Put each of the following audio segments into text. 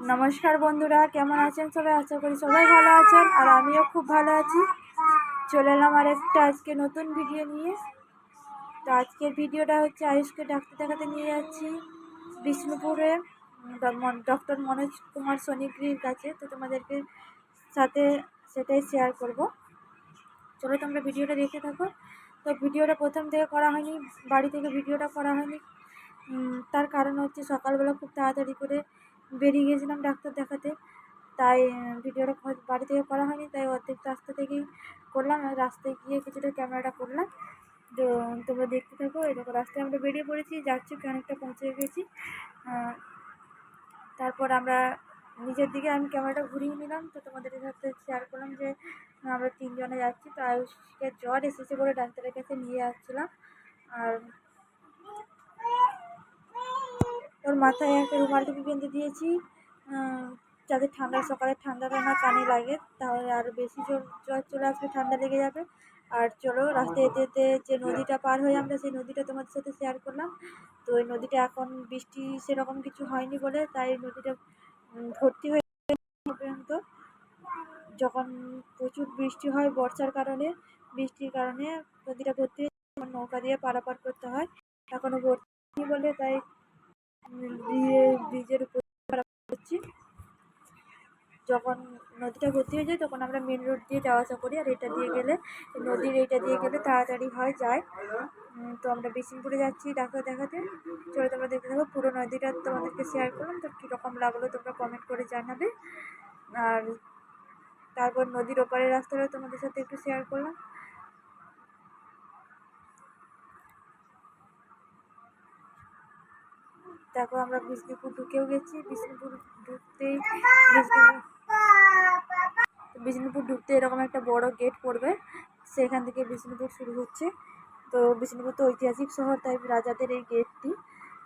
নমস্কার বন্ধুরা, কেমন আছেন সবাই? আশা করি সবাই ভালো আছেন আর আমিও খুব ভালো আছি। চলে এলাম আর একটা আজকে নতুন ভিডিও নিয়ে। তো আজকের ভিডিওটা হচ্ছে আয়ুষকে ডাক্তার দেখাতে নিয়ে যাচ্ছি বিষ্ণুপুরে ডক্টর মনোজ কুমার সনিগ্রীর কাছে। তো তোমাদেরকে সাথে সেটাই শেয়ার করব। চলো তোমরা ভিডিওটা দেখে থাকো। তো ভিডিওটা প্রথম থেকে করা হয়নি, বাড়ি থেকে ভিডিওটা করা হয়নি। তার কারণ হচ্ছে সকালবেলা খুব তাড়াতাড়ি করে বেরিয়ে গেছিলাম ডাক্তার দেখাতে। তাই ভিডিওটা বাড়ি থেকে করা হয়নি, তাই অর্ধেক রাস্তা থেকেই করলাম। রাস্তায় গিয়ে কিছুটা ক্যামেরাটা করলাম। তো, তোমরা দেখতে থাকো এরকম রাস্তায় আমরা বেরিয়ে পড়েছি, যাচ্ছি অনেকটা পৌঁছে গেছি। তারপর আমরা নিজের দিকে আমি ক্যামেরাটা ঘুরিয়ে নিলাম। তো তোমাদের সাথে শেয়ার করলাম যে আমরা তিনজনে যাচ্ছি। তো আয়ুষকে জ্বর এসেছে বলে ডাক্তারের কাছে নিয়ে যাচ্ছিলাম আর ওর মাথায় একটা রুমাল টুপি বেঁধে দিয়েছি যাতে ঠান্ডা, সকালে ঠান্ডাটা না কানে লাগে, তাহলে আরও বেশি জ্বর জ্বর চলে আসবে ঠান্ডা লেগে যাবে। আর চলো, রাস্তায় যেতে যেতে যে নদীটা পার হয়ে আমরা সেই নদীটা তোমাদের সাথে শেয়ার করলাম। তো ওই নদীটা এখন বৃষ্টি সেরকম কিছু হয়নি বলে, তাই নদীটা ভর্তি হয়ে পর্যন্ত। যখন প্রচুর বৃষ্টি হয় বর্ষার কারণে, বৃষ্টির কারণে নদীটা ভর্তি হয়ে নৌকা দিয়ে পারাপার করতে হয়। এখনও ভর্তি হয়নি বলে তাই দিয়ে ব্রিজের উপর করছি যখন নদীটা ভর্তি হয়ে যায় তখন আমরা মেন রোড দিয়ে যাওয়া আসা করি, আর এটা দিয়ে গেলে, নদীর এইটা দিয়ে গেলে তাড়াতাড়ি হয়, যায়। তো আমরা বিষ্ণুপুরে যাচ্ছি ডাক্তার দেখাতে। চলে তোমরা দেখতে থাকো, পুরো নদীটা তোমাদেরকে শেয়ার করলাম। তো কীরকম লাগল তোমরা কমেন্ট করে জানাবে। আর তারপর নদীর ওপারের রাস্তাটা তোমাদের সাথে একটু শেয়ার করলাম। তারপর আমরা বিষ্ণুপুর ঢুকেও গেছি, বিষ্ণুপুর ঢুকতেই বিষ্ণুপুর ঢুকতে এরকম একটা বড় গেট পড়বে, সেখান থেকে বিষ্ণুপুর শুরু হচ্ছে। তো বিষ্ণুপুর তো ঐতিহাসিক শহর, তাই রাজাদের এই গেটটি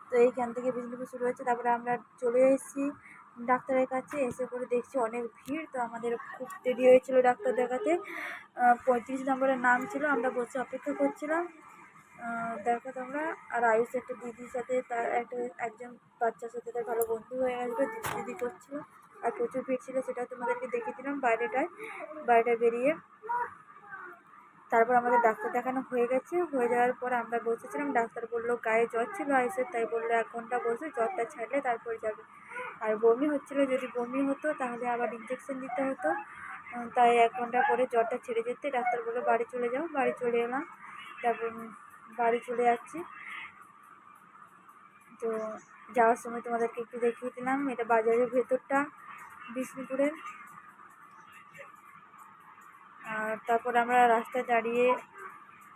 তো এইখান থেকে বিষ্ণুপুর শুরু হচ্ছে তারপরে আমরা চলে এসেছি ডাক্তারের কাছে, এসে করে দেখছি অনেক ভিড়, তো আমাদের খুব দেরি হয়েছিল ডাক্তার দেখাতে। পঁয়ত্রিশ নম্বরের নাম ছিল, আমরা বসে অপেক্ষা করছিলাম। দেখো তোমরা, আর আয়ুষ একটা দিদির সাথে, তার একটা, একজন বাচ্চার সাথে তার ভালো বন্ধু হয়ে গেছিল দিদি করছিল, আর প্রচুর ভিড় ছিল, সেটাও তোমাদেরকে দেখিয়ে দিলাম বাইরেটায়, বাইরে বেরিয়ে। তারপর আমাদের ডাক্তার দেখানো হয়ে গেছে, হয়ে যাওয়ার পর আমরা বসেছিলাম, ডাক্তার বলল গায়ে জ্বর ছিল আয়ুষের, তাই বলল এক ঘণ্টা বসে জ্বরটা ছাড়লে তারপর যাবে। আর বমি হচ্ছিল, যদি বমি হতো তাহলে আবার ইঞ্জেকশন দিতে হতো। তাই এক ঘণ্টা পরে জ্বরটা ছেড়ে যেতে, ডাক্তার বলল বাড়ি চলে যাও, বাড়ি চলে এলাম। তারপর বাড়ি চলে যাচ্ছি। তো যাওয়ার সময় তোমাদেরকে একটু দেখিয়ে দিলাম, এটা বাজারের ভেতরটা, বিষ্ণুপুরের। আর তারপর আমরা রাস্তায় দাঁড়িয়ে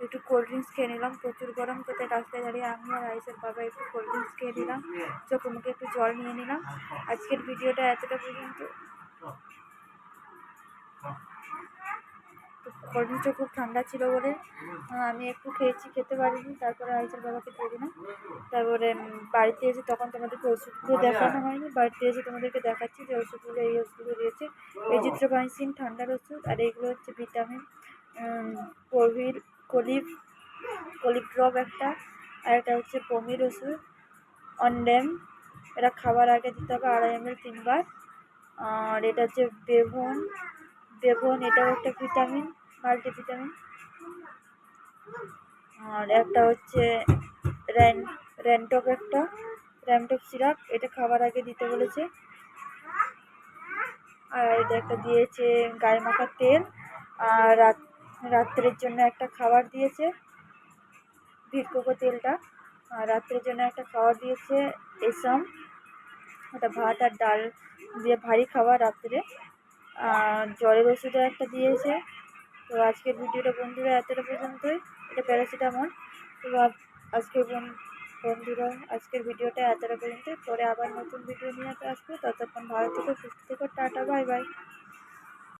একটু কোল্ড ড্রিঙ্কস খেয়ে নিলাম। প্রচুর গরম, তো তাই রাস্তায় দাঁড়িয়ে আমি আর আইসের বাবা একটু কোল্ড ড্রিঙ্কস খেয়ে নিলাম। চোখ মুখে একটু জল নিয়ে নিলাম। আজকের ভিডিওটা এতটা পর্যন্ত। কোল্ড খুব ঠান্ডা ছিল বলে আমি একটু খেয়েছি, খেতে পারিনি, তারপরে আইসের বাবাকে দিয়ে দিলাম। তারপরে বাড়িতে এসে তখন তোমাদেরকে ওষুধগুলো দেখানো হয়নি, বাড়িতে এসে তোমাদেরকে দেখাচ্ছি যে ওষুধগুলো, এই ওষুধগুলো দিয়েছে। এজিথ্রোমাইসিন ঠান্ডার ওষুধ, আর এইগুলো হচ্ছে ভিটামিন কোভিড কলিপ কলিপ ড্রপ একটা, আর একটা হচ্ছে পমির ওষুধ অনড্যাম এটা খাবার আগে দিতে হবে আড়াই এম এল তিনবার। আর এটা হচ্ছে বেভন বেভন এটাও একটা ভিটামিন। মাল্টিভিটামিন আর একটা হচ্ছে র্যান র্যান্টক একটা। র্যান্টক সিরাপ এটা খাবার আগে দিতে বলেছে। আর এটা একটা দিয়েছে গায়ে মাখার তেল। আর রাত, রাত্রের জন্য একটা খাবার দিয়েছে ভিটকোকো তেলটা। আর রাত্রের জন্য একটা খাবার দিয়েছে এসম। ওটা ভাত আর ডাল দিয়ে ভারী খাবার রাত্রে। আর জ্বরের ওষুধও একটা দিয়েছে। তো আজকের ভিডিওটা বন্ধুরা এতটা পর্যন্তই। এটা প্যারাসিটামল। তো আজকে আজকের বন- বন্ধুরা, আজকের ভিডিওটা এতটা পর্যন্ত পরে আবার নতুন ভিডিও নিয়ে আসব। ততক্ষণ ভালো থেকো, সুস্থ থেকে, টাটা, বাই বাই।